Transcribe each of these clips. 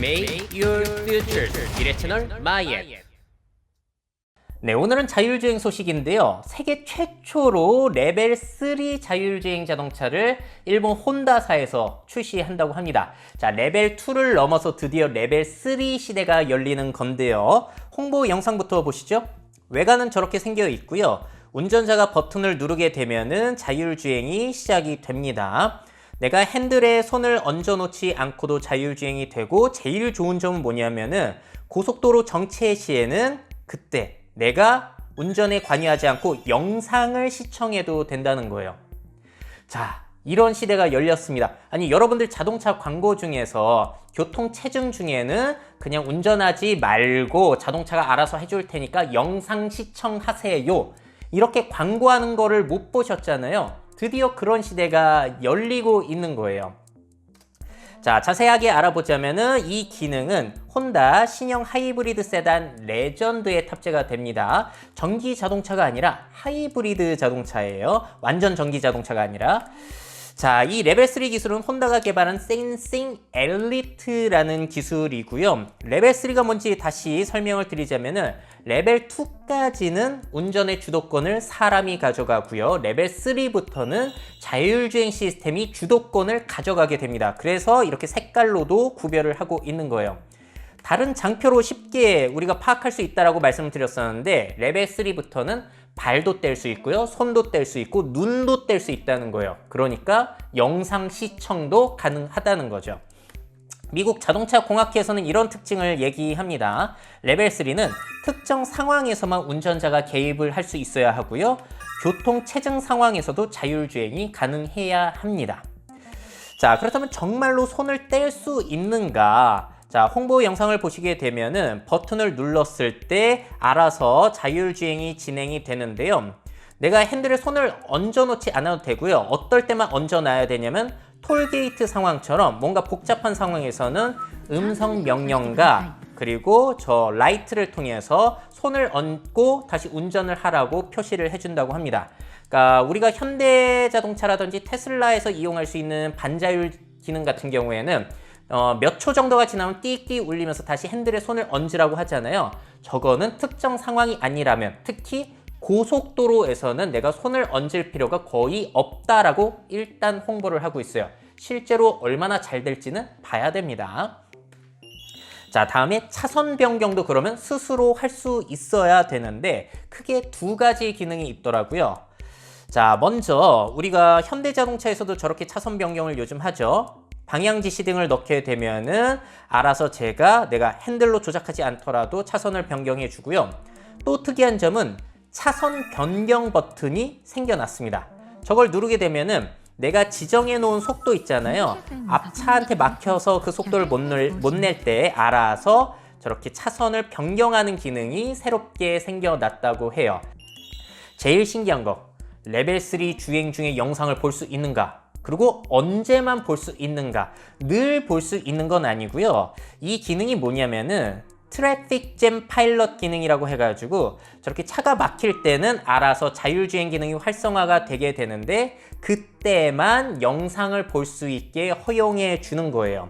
Make your future 마이앤 네, 오늘은 자율주행 소식인데요. 세계 최초로 레벨 3 자율주행 자동차를 일본 혼다사에서 출시한다고 합니다. 자, 레벨 2를 넘어서 드디어 레벨 3 시대가 열리는 건데요. 홍보 영상부터 보시죠. 외관은 저렇게 생겨 있고요. 운전자가 버튼을 누르게 되면은 자율주행이 시작이 됩니다. 내가 핸들에 손을 얹어 놓지 않고도 자율주행이 되고 제일 좋은 점은 뭐냐면은 고속도로 정체 시에는 그때 내가 운전에 관여하지 않고 영상을 시청해도 된다는 거예요. 자, 이런 시대가 열렸습니다. 아니, 여러분들 자동차 광고 중에서 교통 체증 중에는 그냥 운전하지 말고 자동차가 알아서 해줄 테니까 영상 시청하세요. 이렇게 광고하는 거를 못 보셨잖아요. 드디어 그런 시대가 열리고 있는 거예요. 자, 자세하게 알아보자면은 이 기능은 혼다 신형 하이브리드 세단 레전드에 탑재가 됩니다. 전기 자동차가 아니라 하이브리드 자동차예요. 완전 전기 자동차가 아니라. 자, 이 레벨 3 기술은 혼다가 개발한 센싱 엘리트라는 기술이고요. 레벨 3가 뭔지 다시 설명을 드리자면은 레벨 2까지는 운전의 주도권을 사람이 가져가고요. 레벨 3부터는 자율주행 시스템이 주도권을 가져가게 됩니다. 그래서 이렇게 색깔로도 구별을 하고 있는 거예요. 다른 장표로 쉽게 우리가 파악할 수 있다라고 말씀을 드렸었는데 레벨 3부터는 발도 뗄 수 있고요. 손도 뗄 수 있고 눈도 뗄 수 있다는 거예요. 그러니까 영상 시청도 가능하다는 거죠. 미국 자동차 공학회에서는 이런 특징을 얘기합니다. 레벨 3는 특정 상황에서만 운전자가 개입을 할 수 있어야 하고요. 교통 체증 상황에서도 자율주행이 가능해야 합니다. 자, 그렇다면 정말로 손을 뗄 수 있는가? 자, 홍보 영상을 보시게 되면은 버튼을 눌렀을 때 알아서 자율주행이 진행이 되는데요. 내가 핸들에 손을 얹어 놓지 않아도 되고요. 어떨 때만 얹어 놔야 되냐면 톨게이트 상황처럼 뭔가 복잡한 상황에서는 음성 명령과 그리고 저 라이트를 통해서 손을 얹고 다시 운전을 하라고 표시를 해준다고 합니다. 그러니까 우리가 현대 자동차라든지 테슬라에서 이용할 수 있는 반자율 기능 같은 경우에는 어, 몇 초 정도가 지나면 띠띠 울리면서 다시 핸들에 손을 얹으라고 하잖아요. 저거는 특정 상황이 아니라면 특히 고속도로에서는 내가 손을 얹을 필요가 거의 없다라고 일단 홍보를 하고 있어요. 실제로 얼마나 잘 될지는 봐야 됩니다. 자, 다음에 차선 변경도 그러면 스스로 할 수 있어야 되는데 크게 두 가지 기능이 있더라고요. 자, 먼저 우리가 현대자동차에서도 저렇게 차선 변경을 요즘 하죠. 방향 지시 등을 넣게 되면은 알아서 제가 내가 핸들로 조작하지 않더라도 차선을 변경해 주고요. 또 특이한 점은 차선 변경 버튼이 생겨났습니다. 저걸 누르게 되면은 내가 지정해 놓은 속도 있잖아요. 앞차한테 막혀서 그 속도를 못 낼 때 알아서 저렇게 차선을 변경하는 기능이 새롭게 생겨났다고 해요. 제일 신기한 거 레벨 3 주행 중에 영상을 볼 수 있는가? 그리고 언제만 볼 수 있는가? 늘 볼 수 있는 건 아니고요. 이 기능이 뭐냐면은 트래픽 잼 파일럿 기능이라고 해가지고 저렇게 차가 막힐 때는 알아서 자율주행 기능이 활성화가 되게 되는데 그때만 영상을 볼 수 있게 허용해 주는 거예요.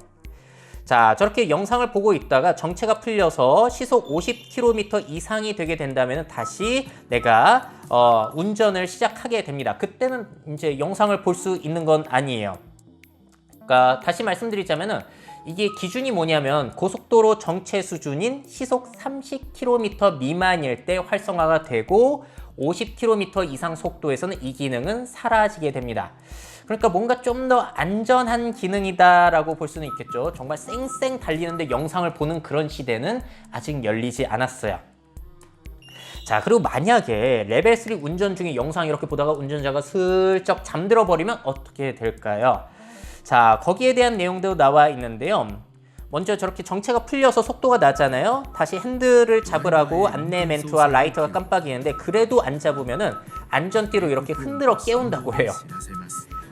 자, 저렇게 영상을 보고 있다가 정체가 풀려서 시속 50km 이상이 되게 된다면 다시 내가 어, 운전을 시작하게 됩니다. 그때는 이제 영상을 볼 수 있는 건 아니에요. 그러니까 다시 말씀드리자면은 이게 기준이 뭐냐면 고속도로 정체 수준인 시속 30km 미만일 때 활성화가 되고 50km 이상 속도에서는 이 기능은 사라지게 됩니다. 그러니까 뭔가 좀 더 안전한 기능이다라고 볼 수는 있겠죠. 정말 쌩쌩 달리는데 영상을 보는 그런 시대는 아직 열리지 않았어요. 자, 그리고 만약에 레벨 3 운전 중에 영상 이렇게 보다가 운전자가 슬쩍 잠들어 버리면 어떻게 될까요? 자, 거기에 대한 내용도 나와 있는데요. 먼저 저렇게 정체가 풀려서 속도가 나잖아요. 다시 핸들을 잡으라고 안내 멘트와 라이터가 깜빡이는데 그래도 안 잡으면은 안전띠로 이렇게 흔들어 깨운다고 해요.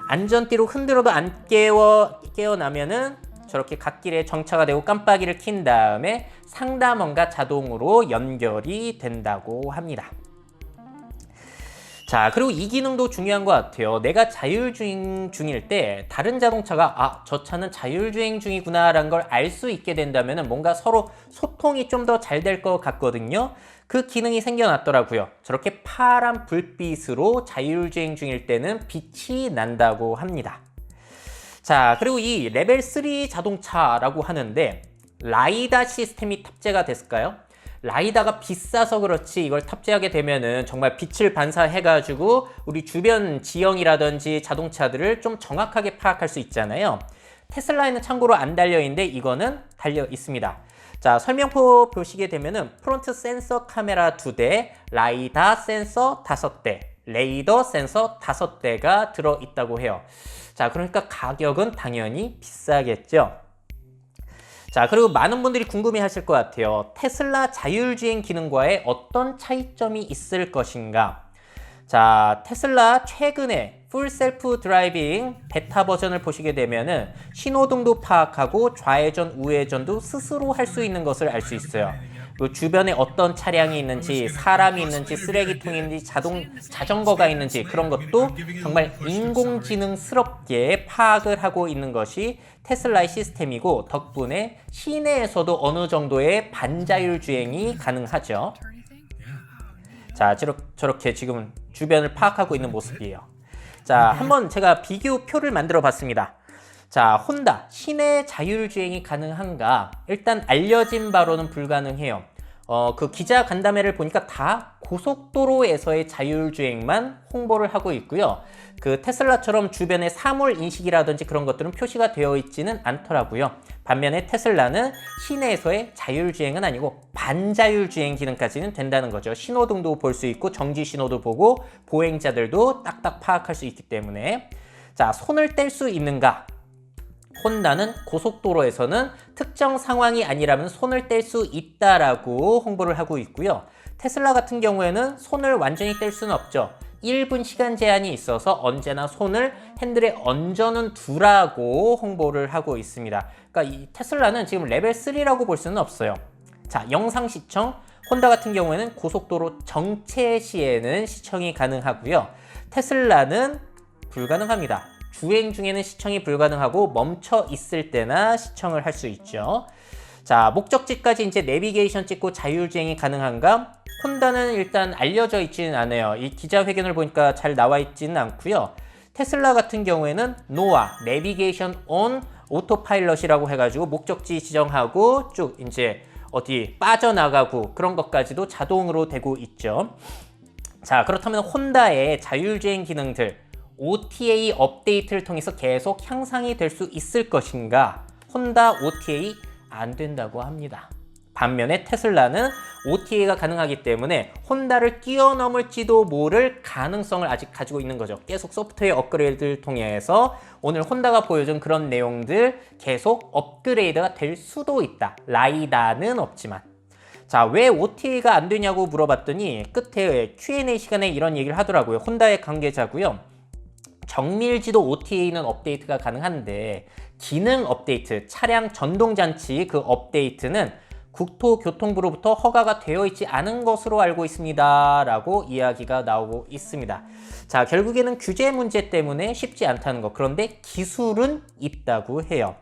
안전띠로 흔들어도 안 깨워 깨어나면은 저렇게 갓길에 정차가 되고 깜빡이를 킨 다음에 상담원과 자동으로 연결이 된다고 합니다. 자, 그리고 이 기능도 중요한 것 같아요. 내가 자율주행 중일 때 다른 자동차가 아, 저 차는 자율주행 중이구나 라는 걸 알 수 있게 된다면 뭔가 서로 소통이 좀 더 잘 될 것 같거든요. 그 기능이 생겨났더라고요. 저렇게 파란 불빛으로 자율주행 중일 때는 빛이 난다고 합니다. 자, 그리고 이 레벨 3 자동차라고 하는데 라이다 시스템이 탑재가 됐을까요? 라이다가 비싸서 그렇지 이걸 탑재하게 되면은 정말 빛을 반사해가지고 우리 주변 지형이라든지 자동차들을 좀 정확하게 파악할 수 있잖아요. 테슬라에는 참고로 안 달려 있는데 이거는 달려 있습니다. 자, 설명표 보시게 되면은 프론트 센서 카메라 2대, 라이다 센서 5대, 레이더 센서 5대가 들어 있다고 해요. 자, 그러니까 가격은 당연히 비싸겠죠. 자, 그리고 많은 분들이 궁금해 하실 것 같아요. 테슬라 자율주행 기능과의 어떤 차이점이 있을 것인가? 자, 테슬라 최근에 풀 셀프 드라이빙 베타 버전을 보시게 되면은 신호등도 파악하고 좌회전, 우회전도 스스로 할 수 있는 것을 알 수 있어요. 그 주변에 어떤 차량이 있는지, 사람이 있는지, 쓰레기통이 있는지, 자동 자전거가 있는지 그런 것도 정말 인공지능스럽게 파악을 하고 있는 것이 테슬라의 시스템이고 덕분에 시내에서도 어느 정도의 반자율 주행이 가능하죠. 자, 저렇게 지금 주변을 파악하고 있는 모습이에요. 자, 한번 제가 비교표를 만들어 봤습니다. 자, 혼다. 시내 자율주행이 가능한가? 일단 알려진 바로는 불가능해요. 어, 그 기자 간담회를 보니까 다 고속도로에서의 자율주행만 홍보를 하고 있고요. 그 테슬라처럼 주변에 사물 인식이라든지 그런 것들은 표시가 되어 있지는 않더라고요. 반면에 테슬라는 시내에서의 자율주행은 아니고 반자율주행 기능까지는 된다는 거죠. 신호등도 볼 수 있고 정지 신호도 보고 보행자들도 딱딱 파악할 수 있기 때문에 자 손을 뗄 수 있는가? 혼다는 고속도로에서는 특정 상황이 아니라면 손을 뗄 수 있다라고 홍보를 하고 있고요. 테슬라 같은 경우에는 손을 완전히 뗄 수는 없죠. 1분 시간 제한이 있어서 언제나 손을 핸들에 얹어는 두라고 홍보를 하고 있습니다. 그러니까 이 테슬라는 지금 레벨 3라고 볼 수는 없어요. 자, 영상 시청. 혼다 같은 경우에는 고속도로 정체 시에는 시청이 가능하고요. 테슬라는 불가능합니다. 주행 중에는 시청이 불가능하고 멈춰 있을 때나 시청을 할 수 있죠. 자, 목적지까지 이제 내비게이션 찍고 자율주행이 가능한가? 혼다는 일단 알려져 있지는 않아요. 이 기자회견을 보니까 잘 나와 있지는 않고요. 테슬라 같은 경우에는 노아, 내비게이션 온 오토파일럿이라고 해가지고 목적지 지정하고 쭉 이제 어디 빠져나가고 그런 것까지도 자동으로 되고 있죠. 자, 그렇다면 혼다의 자율주행 기능들 OTA 업데이트를 통해서 계속 향상이 될 수 있을 것인가? 혼다 OTA 안 된다고 합니다. 반면에 테슬라는 OTA가 가능하기 때문에 혼다를 뛰어넘을지도 모를 가능성을 아직 가지고 있는 거죠. 계속 소프트웨어 업그레이드를 통해서 오늘 혼다가 보여준 그런 내용들 계속 업그레이드가 될 수도 있다. 라이다는 없지만. 자, 왜 OTA가 안 되냐고 물어봤더니 끝에 Q&A 시간에 이런 얘기를 하더라고요. 혼다의 관계자고요. 정밀지도 OTA는 업데이트가 가능한데 기능 업데이트, 차량 전동장치 그 업데이트는 국토교통부로부터 허가가 되어 있지 않은 것으로 알고 있습니다. 라고 이야기가 나오고 있습니다. 자, 결국에는 규제 문제 때문에 쉽지 않다는 것. 그런데 기술은 있다고 해요.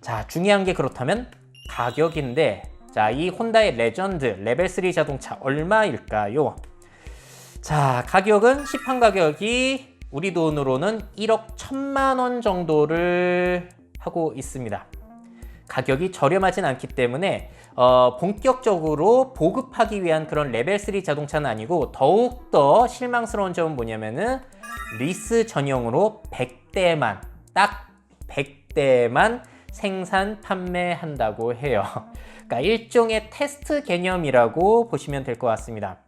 자, 중요한 게 그렇다면 가격인데, 자, 이 혼다의 레전드 레벨 3 자동차 얼마일까요? 자, 가격은 시판 가격이 우리 돈으로는 1억 1천만 원 정도를 하고 있습니다. 가격이 저렴하진 않기 때문에 어, 본격적으로 보급하기 위한 그런 레벨 3 자동차는 아니고 더욱더 실망스러운 점은 뭐냐면은 리스 전용으로 100대만 딱 100대만 생산 판매한다고 해요. 그러니까 일종의 테스트 개념이라고 보시면 될 것 같습니다.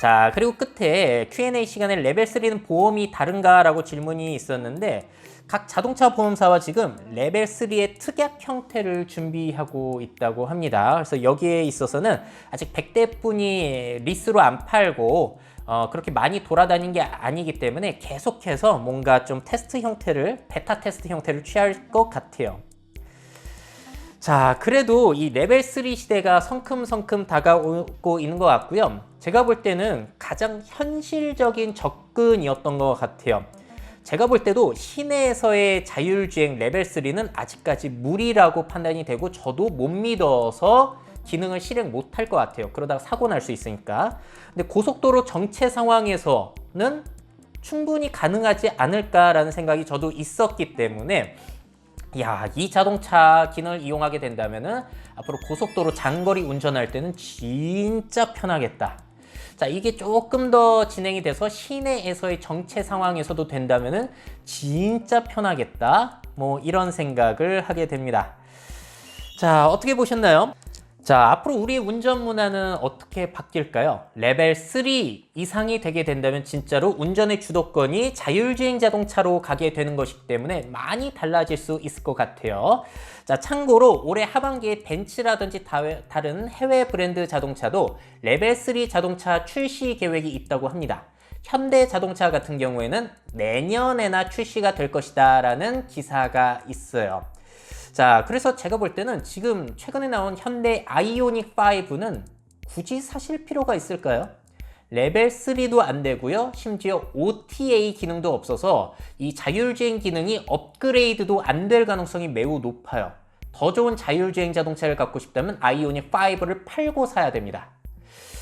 자, 그리고 끝에 Q&A 시간에 레벨 3는 보험이 다른가라고 질문이 있었는데 각 자동차 보험사와 지금 레벨 3의 특약 형태를 준비하고 있다고 합니다. 그래서 여기에 있어서는 아직 100대뿐이 리스로 안 팔고 어, 그렇게 많이 돌아다닌 게 아니기 때문에 계속해서 뭔가 좀 테스트 형태를 베타 테스트 형태를 취할 것 같아요. 자, 그래도 이 레벨 3 시대가 성큼성큼 다가오고 있는 것 같고요. 제가 볼 때는 가장 현실적인 접근이었던 것 같아요. 제가 볼 때도 시내에서의 자율주행 레벨 3는 아직까지 무리라고 판단이 되고 저도 못 믿어서 기능을 실행 못 할 것 같아요. 그러다가 사고 날 수 있으니까. 근데 고속도로 정체 상황에서는 충분히 가능하지 않을까라는 생각이 저도 있었기 때문에 야, 이 자동차 기능을 이용하게 된다면은 앞으로 고속도로 장거리 운전할 때는 진짜 편하겠다. 자, 이게 조금 더 진행이 돼서 시내에서의 정체 상황에서도 된다면은 진짜 편하겠다. 뭐 이런 생각을 하게 됩니다. 자, 어떻게 보셨나요? 자, 앞으로 우리의 운전 문화는 어떻게 바뀔까요? 레벨 3 이상이 되게 된다면 진짜로 운전의 주도권이 자율주행 자동차로 가게 되는 것이기 때문에 많이 달라질 수 있을 것 같아요. 자, 참고로 올해 하반기에 벤츠라든지 다- 다른 해외 브랜드 자동차도 레벨 3 자동차 출시 계획이 있다고 합니다. 현대 자동차 같은 경우에는 내년에나 출시가 될 것이다 라는 기사가 있어요. 자, 그래서 제가 볼 때는 지금 최근에 나온 현대 아이오닉 5는 굳이 사실 필요가 있을까요? 레벨 3도 안 되고요. 심지어 OTA 기능도 없어서 이 자율주행 기능이 업그레이드도 안 될 가능성이 매우 높아요. 더 좋은 자율주행 자동차를 갖고 싶다면 아이오닉 5를 팔고 사야 됩니다.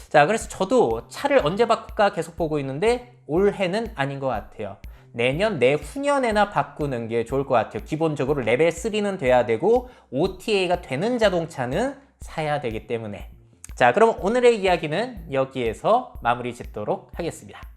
자, 그래서 저도 차를 언제 바꿀까 계속 보고 있는데 올해는 아닌 것 같아요. 내년, 내후년에나 바꾸는 게 좋을 것 같아요. 기본적으로 레벨 3는 돼야 되고 OTA가 되는 자동차는 사야 되기 때문에. 자, 그럼 오늘의 이야기는 여기에서 마무리 짓도록 하겠습니다.